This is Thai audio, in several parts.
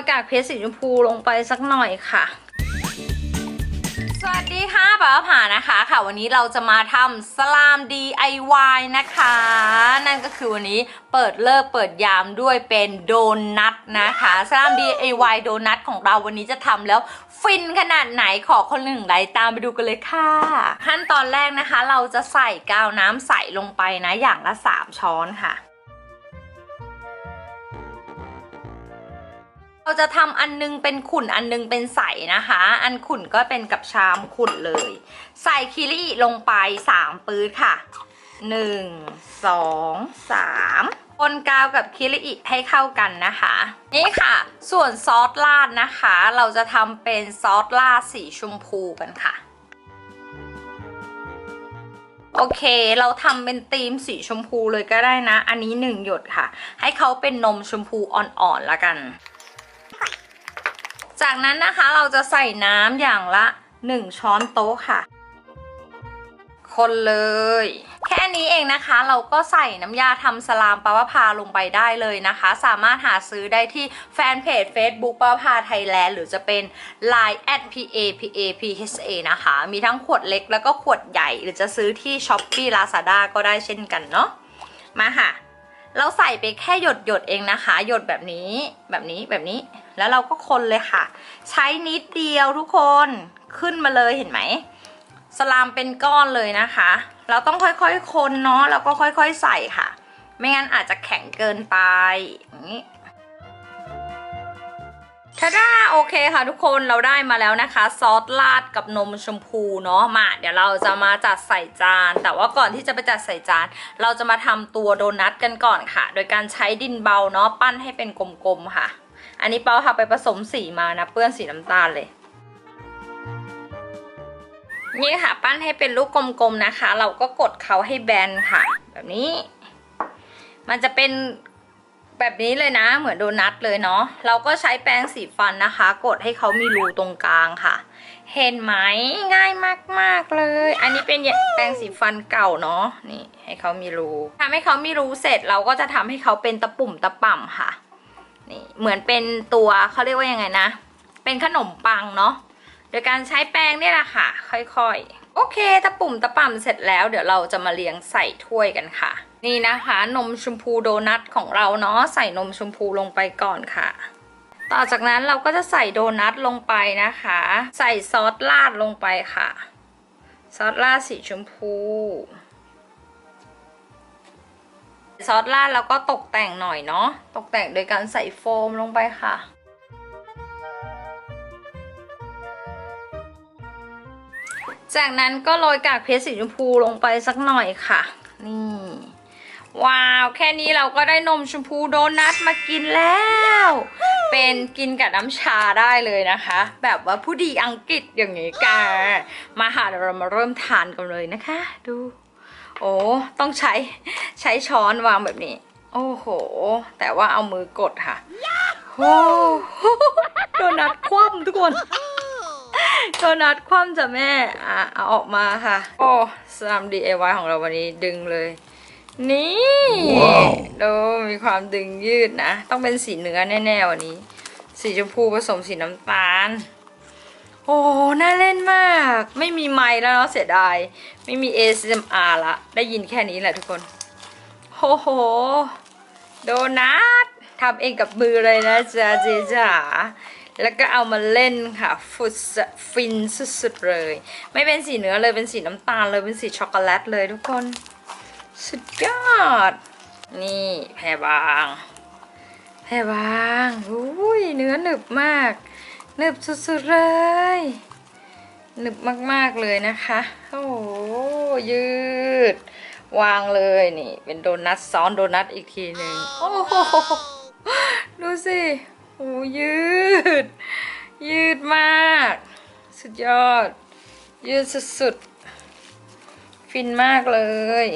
ยกากเพชรสีชมพูลงไปสักหน่อยค่ะ สวัสดีค่ะป้าผานะคะค่ะ วันนี้เราจะมาทำสลาม DIY นะคะ นั่นก็คือวันนี้เปิดเลิกเปิดยามด้วยเป็นโดนัทนะคะสลาม DIY โดนัทของเราวันนี้จะทำแล้วฟินขนาดไหนขอคนหนึ่งไลค์ตามไปดูกันเลยค่ะ ขั้นตอนแรกนะคะ เราจะใส่กาวน้ำใสลงไปนะอย่างละ 3 ช้อนค่ะ เราจะทำอันนึงเป็นขุ่นอันนึงเป็นใสนะคะ อันขุ่นก็เป็นกับชามขุ่นเลย ใส่คิริลงไป3ปื้ดค่ะ1 2 3คนกาวกับคิริให้เข้ากันนะคะ นี่ค่ะ ส่วนซอสราดนะคะ เราจะทำเป็นซอสราดสีชมพูกันค่ะ โอเค เราทำเป็นธีมสีชมพูเลยก็ได้นะ อันนี้หนึ่งหยดค่ะ ให้เขาเป็นนมชมพูอ่อนๆละกัน จากนั้นนะคะเราจะใส่น้ำอย่างละ 1 ช้อนโต๊ะค่ะ คนเลย แค่นี้เองนะคะ เราก็ใส่น้ำยาทำสลามปาวพาลงไปได้เลยนะคะ สามารถหาซื้อได้ที่แฟนเพจ Facebook ปาวพาไทยแลนด์หรือจะเป็น Line at pa pa pha นะคะ มีทั้งขวดเล็กแล้วก็ขวดใหญ่ หรือจะซื้อที่ Shopee Lazada ก็ได้เช่นกันเนาะมาค่ะ เราใส่ไปแค่หยดหยดๆเองนะคะ หยดแบบนี้แบบนี้แบบนี้ แล้วเราก็คนเลยค่ะ ใช้นิดเดียวทุกคนขึ้นมาเลยเห็นไหมสลามเป็นก้อนเลยนะคะ เราต้องค่อยๆคนเนาะแล้วก็ค่อยๆใส่ค่ะ ไม่งั้นอาจจะแข็งเกินไปอย่างนี้ ทาดาโอเคค่ะทุกคนเราได้มาแล้วนะคะ ซอสราดกับนมชมพูเนาะมา เดี๋ยวเราจะมาจัดใส่จาน แต่ว่าก่อนที่จะไปจัดใส่จาน เราจะมาทำตัวโดนัทกันก่อนค่ะ โดยการใช้ดินเบาเนาะปั้นให้เป็นกลมๆค่ะ อันนี้เปาค่ะไปผสมสีมานะเปื้อนสีน้ำตาลเลยนี่ค่ะปั้นให้เป็นลูกกลมๆนะคะ เราก็กดเขาให้แบนค่ะ แบบนี้ มันจะเป็น แบบนี้เลยนะ เหมือนโดนัทเลยเนาะเราก็ใช้แปรงสีฟันนะคะ กดให้เขามีรูตรงกลางค่ะ เห็นไหมง่ายมากๆเลย อันนี้เป็นแปรงสีฟันเก่าเนาะนี่ให้เขามีรูทำให้เขามีรูเสร็จเราก็จะทำให้เขาเป็นตะปุ่มตะป่ำค่ะนี่เหมือนเป็นตัวเขาเรียกว่ายังไงนะ เป็นขนมปังเนาะโดยการใช้แป้งนี่แหละค่ะ ค่อยๆ โอเคตะปุ่มตะป่ำเสร็จแล้ว เดี๋ยวเราจะมาเรียงใส่ถ้วยกันค่ะ นี่นะคะนมชมพูโดนัทของเราเนาะใส่นมชมพูลงไปก่อนค่ะ ต่อจากนั้นเราก็จะใส่โดนัทลงไปนะคะ ใส่ซอสราดลงไปค่ะ ซอสราดสีชมพู ซอสราดแล้วก็ตกแต่งหน่อยเนาะตกแต่งโดยการใส่โฟมลงไปค่ะจากนั้นก็โรยกากเพชรสีชมพูลงไปสักหน่อยค่ะ นี่ ว้าว แค่นี้เราก็ได้นมชมพูโดนัทมากินแล้ว เป็นกินกับน้ำชาได้เลยนะคะ แบบว่าผู้ดีอังกฤษอย่างนี้กามาค่ะเดี๋ยวเรามาเริ่มทานกันเลยนะคะ ดู โอ้ต้องใช้ใช้ช้อนวางแบบนี้ โอ้โห แต่ว่าเอามือกดค่ะโอ้โดนัทคว่ำทุกคนโดนัทคว่ำจ้ะแม่อะเอาออกมาค่ะ โอ้สลาม DIY ของเราวันนี้ดึงเลย นี่ว้าวดูมีความดึงยืดนะ ต้องเป็นสีเนื้อแน่ๆวันนี้ สีชมพูผสมสีน้ำตาล โอ้ น่าเล่นมาก ไม่มีไมค์แล้วเนาะเสียดาย ไม่มี ASMR ละ ได้ยินแค่นี้แหละทุกคน โอ้โห โดนัททำเองกับมือเลยนะจ๊ะเจจ๋าแล้วก็เอามาเล่นค่ะฟุดฟินสุดๆเลย ไม่เป็นสีเนื้อเลยเป็นสีน้ำตาลเลยเป็นสีช็อกโกแลตเลยทุกคน สุดยอด นี่แพรบาง แพรบางอุ้ยเนื้อหนึบมาก หนึบสุดๆเลย หนึบมากๆเลยนะคะ โอ้ยืด วางเลยนี่ เป็นโดนัทซ้อนโดนัทอีกทีหนึ่งโอ้โหดูสิโอ้ยืด ยืดมาก สุดยอด ยืดสุดๆ ฟินมากเลย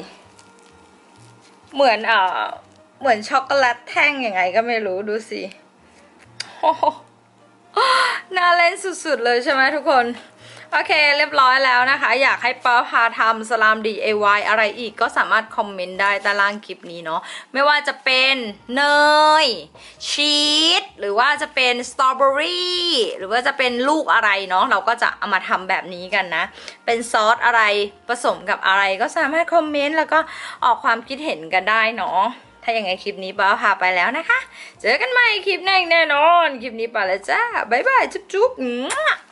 เหมือนเอ่อเหมือนช็อกโกแลตแท่งยังไงก็ไม่รู้ดูสิโอ้โหน่าเล่นสุดๆเลยใช่ไหมทุกคน โอเคเรียบร้อยแล้วนะคะ อยากให้ป้าพาทำสลาม DIY อะไรอีกก็สามารถคอมเมนต์ได้ใต้ล่างคลิปนี้เนาะไม่ว่าจะเป็นเนยชีสหรือว่าจะเป็นสตรอเบอรี่หรือว่าจะเป็นลูกอะไรเนาะเราก็จะเอามาทำแบบนี้กันนะ เป็นซอสอะไรผสมกับอะไรก็สามารถคอมเมนต์แล้วก็ออกความคิดเห็นกันได้เนาะถ้าอย่างไงคลิปนี้ป้าพาไปแล้วนะคะ เจอกันใหม่คลิปหน้าแน่นอน คลิปนี้ไปแล้วจ้า บ๊ายบาย จุ๊บๆ